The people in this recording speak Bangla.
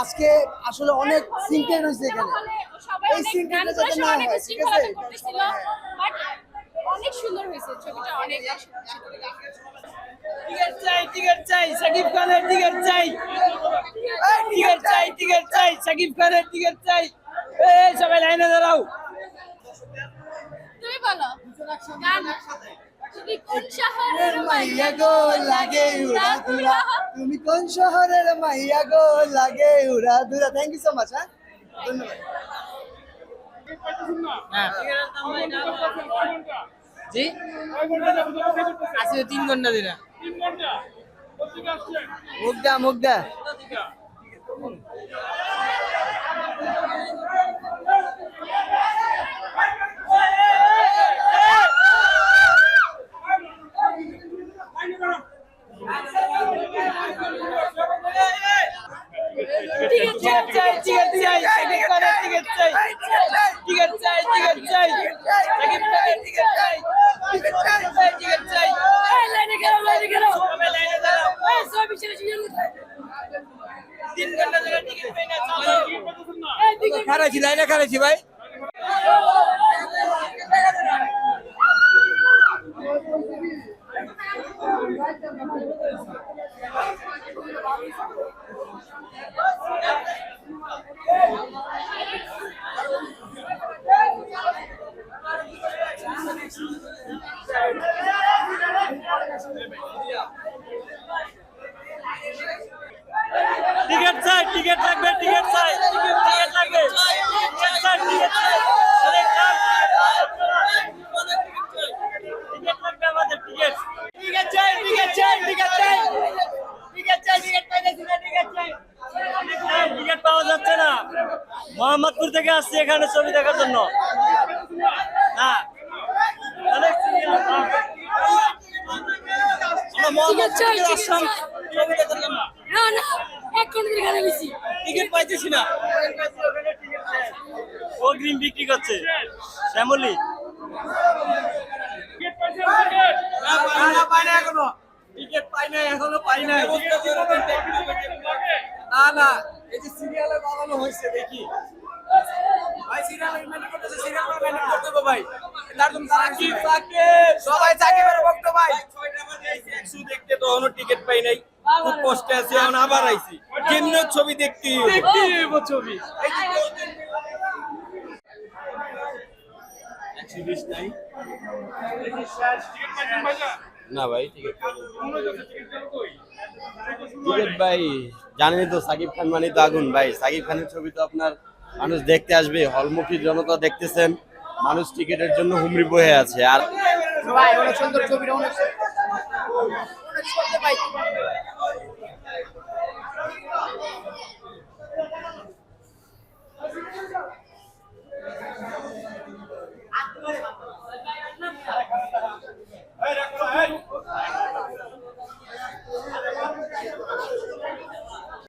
আজকে আসলে অনেক সিনকেট হয়েছে এখানে। সবাই এই অনেক scene যাতে না হয়, ঠিক আছে? বাট অনেক সুন্দর হয়েছে ছবিটা অনেক টিকিট চাই টিকিট চাই সাকিব খানের টিকিট চাই। টিকিট চাই টিকিট চাই সাকিব খানের টিকিট চাই। এই সবাই লাইনে দাঁড়াও। তুমি বলো গান তুমি কোন শহরের মাইয়া গো লাগে উড়া দুরা তুমি কোন শহরের মাইয়া গো লাগে উড়া দুরা থ্যাংক ইউ সো মাচ হ্যাঁ? ধন্যবাদ। জি? আছে তিন ঘণ্টা দিনা মুগ্ধা। মুগ্ধা। টিকিট চাই টিকিট চাই টিকিট চাই চাই টিকিট চাই টিকিট চাই টিকিট লাইনে না খারাইছি লাইনে খারাইছি ভাই টিকিট চাই টিকিট লাগবে টিকিট চাই টিকিট চাই অনেক দাম টিকিট লাগবে আমাদের টিকিট টিকিট চাই টিকিট চাই টিকিট চাই টিকিট চাই টিকিট পাইতেছি না টিকিট পাওয়া যাচ্ছে না। মোহাম্মদপুর থেকে আসছি এখানে ছবি দেখার জন্য। বেশি টিকিট পাইতেছি না। অগ্রিম বিক্রি করছে। শ্যামলি। এখনও। টিকিট পাই নাই এখনও পাই নাই। না না এই যে সিরিয়ালে বানানো হয়েছে দেখি। ভাই সিরিয়াল মেনে করতেছে সিরিয়াল মেনে করতে হবে ভাই। তার জন্য সাকিব। সাকিব। সবাই সাকিবের ভক্ত ভাই। একশো দেখতে তো এখনও টিকিট পাই নাই। খুব কষ্টে আছি এখন আবার আইছি। কেমন ছবি দেখতে দেখতে হইব ছবি। না ভাই। টিকিট ভাই, জানেনই তো সাকিব খান মানে তো আগুন। ভাই, সাকিব খানের ছবি তো আপনার মানুষ দেখতে আসবে, হলমুখী জনতা দেখতেছেন, মানুষ টিকিটের জন্য হুমড়ি বয়ে আছে। আর ভাই সুন্দর ছবিটা, অনেক